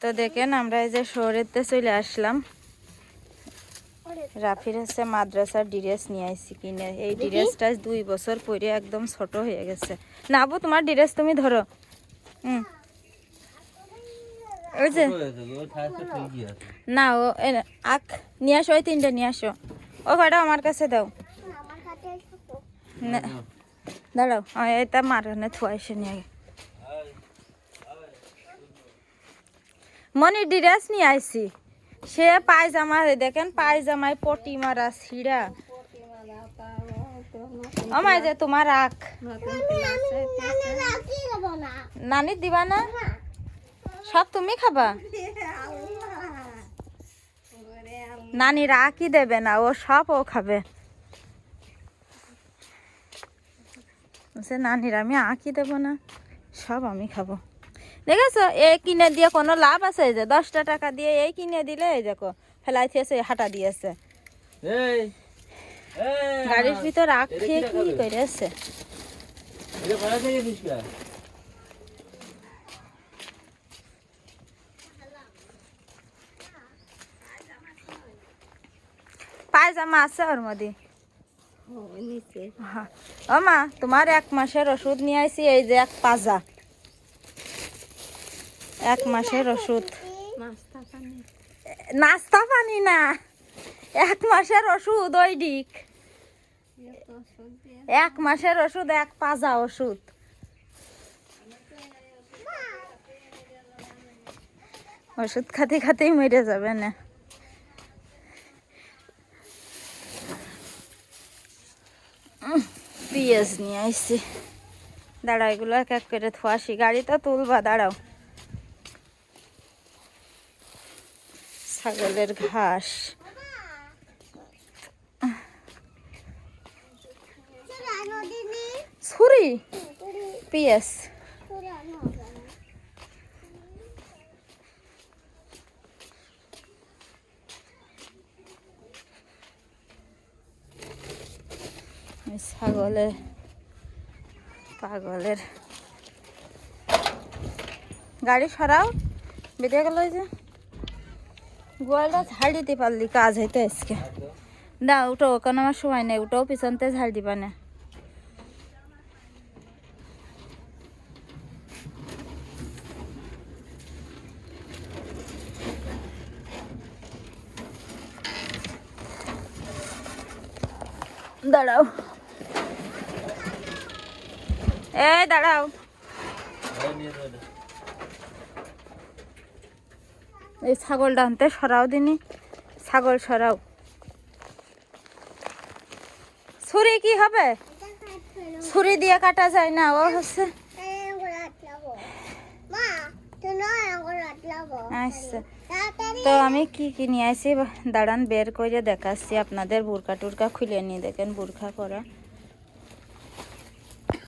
তো দেখেন আমরা এই যে শহরেতে চলে আসলাম। রাফির হচ্ছে মাদ্রাসার ড্রেস নিয়ে আইছি কিনে। এই ড্রেসটা দুই বছর পরে একদম ছোট হয়ে গেছে। না আবু তোমার ড্রেস তুমি ধরো। হুম। ওই যে না ও আখ নিয়ে আসো ওই তিনটে নিয়ে আসো। ও কয়টা আমার কাছে দাও। না দাঁড়াও এটা মারনে থুয়াইছে নিয়ে। আগে মনি ড্রেস নিয়ে আইছি। সে পায়জামা দেখেন পায়জামায় পটি মারা ছিঁড়া। আমার যে তোমার আখ নানি দিবা না? সব তুমি খাবা? নানির আখই দেবে না, ও সব ও খাবে। নানির আমি আঁকি দেবো না, সব আমি খাব। দেখেছ এই কিনে দিয়ে কোনো লাভ আছে এই যে? দশটা টাকা দিয়ে এই কিনে দিলে এই দেখো ফেলাই থিয়েছে হাঁটা দিয়েছে। এই গাড়ির ভিতর আখ খেয়ে কি করেছে? পায়জামা আছে ওর মধ্যে। হ্যাঁ। ও মা তোমার এক মাসের ওষুধ নিয়ে আইছি এই যে এক পাজা। এক মাসের ওষুধ। নাস্তা পানি। না। এক মাসের ওষুধ ওই ডিক এক মাসের ওষুধ, এক পাজা ওষুধ। ওষুধ খাতে খাতেই মরে যাবে না। পেঁয়াজ নিয়ে আইসি দাঁড়াও এগুলো এক এক করে থোয়াসি গাড়ি তো তুলবা, দাঁড়াও। ছাগলের ঘাস। ছুরি? এই ছাগলের পাগলের। গাড়ি সরাও বেরিয়ে গেল ওই যে। গোয়ালটা ঝাড় দিতে পারলি কাজ হইতো আজকে। না উঠো ওখানে আমার সময় নেই উঠো পিছনতে ঝাড় দিবা না। দাঁড়াও। এই, দাঁড়াও ভাড়া নিয়ে যাও এটা। এই ছাগল ডানতে সরাও দিনি। ছাগল সরাও। ছুরি কি হবে? ছুরি দিয়ে কাটা যায় না, ও হচ্ছে। আচ্ছা। তো আমি কি কি নিয়ে আসি? দাঁড়ান, বের করে দেখাচ্ছি। আপনাদের বুরকা টুরকা খুলে নিয়ে দেখেন বুরখা করা।